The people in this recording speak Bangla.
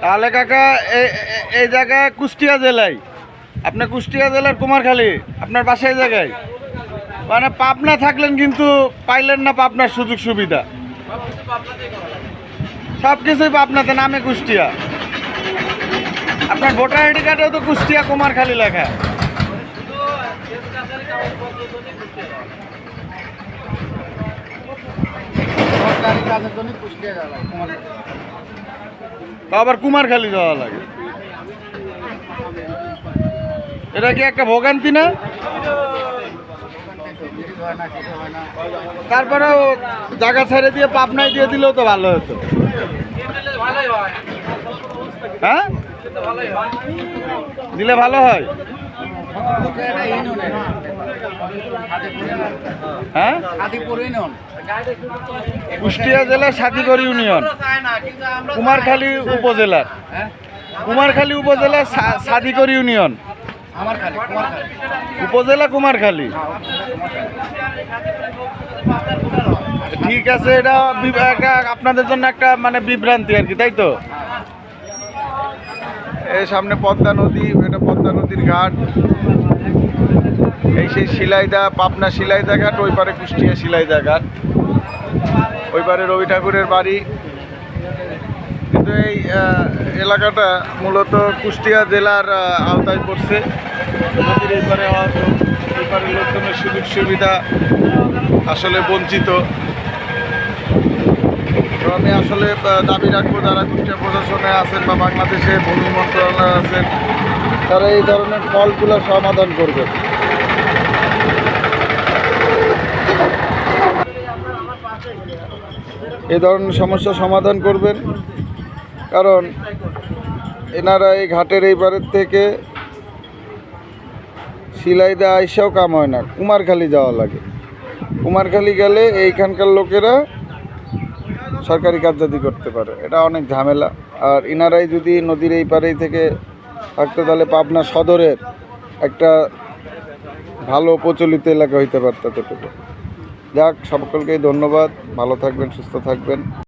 তাহলে কাকা এই- এই কুষ্টিয়া জেলায়। আপনার কুষ্টিয়া জেলার কুমারখালী, আপনার বাসায় জায়গায়? মানে পাবনা থাকলেন কিন্তু পাইলেন না পাবনার সুযোগ সুবিধা। সব কিছুই পাবনাতে, নামে কুষ্টিয়া। আপনার ভোটার আইডি কার্ডেও তো কুষ্টিয়া কুমারখালী লেখা। সরকারি কাজের জন্য কুষ্টিয়া যাওয়া লাগে। কুমার আবার কুমারখালী যাওয়া লাগে। এটা কি একটা ভোগান্তি না? তারপরেও জায়গা ছেড়ে দিয়ে পাবনায় দিয়ে দিলেও তো ভালো হতো। হ্যাঁ? দিলে ভালো হয়? হ্যাঁ? কুষ্টিয়া জেলার সাতিগর ইউনিয়ন। কুমারখালী উপজেলার। হ্যাঁ? কুমারখালী উপজেলার সা- সাদিকর ইউনিয়ন। উপজেলা কুমারখালী। ঠিক আছে এটা আপনাদের জন্য একটা মানে বিভ্রান্তি আর কি তাই তো? এই সামনে পদ্মা নদী, এটা পদ্মা নদীর ঘাট। এই সেই শিলাইদা, পাবনা শিলাইদা ঘাট, ওই পারে কুষ্টিয়া শিলাইদা ঘাট। ওই পারে রবি ঠাকুরের বাড়ি। কিন্তু এই এলাকাটা মূলত কুষ্টিয়া জেলার আওতায় পড়ছে। নদীর এই পারে হওয়া এই পারে লোকজনের সুযোগ সুবিধা আসলে বঞ্চিত। আমি আসলে দাবি রাখব যারা কুষ্টিয়া প্রশাসনে আছেন বা বাংলাদেশে ভূমি মন্ত্রণালয়ে আছেন, তারা এই ধরনের ফলগুলো সমাধান করবে এ ধরনের সমস্যা সমাধান করবেন, কারণ এনারা এই ঘাটের এই পারের থেকে শিলাইদা আইসাও কাম হয় না, কুমারখালী যাওয়া লাগে। কুমারখালী গেলে এইখানকার লোকেরা সরকারি কাজ কার্যাদি করতে পারে। এটা অনেক ঝামেলা। আর ইনারাই যদি নদীর এই পারেই থেকে থাকতো, তাহলে পাবনা সদরের একটা ভালো প্রচলিত এলাকা হইতে পারত যাক, সকলকেই ধন্যবাদ। ভালো থাকবেন, সুস্থ থাকবেন।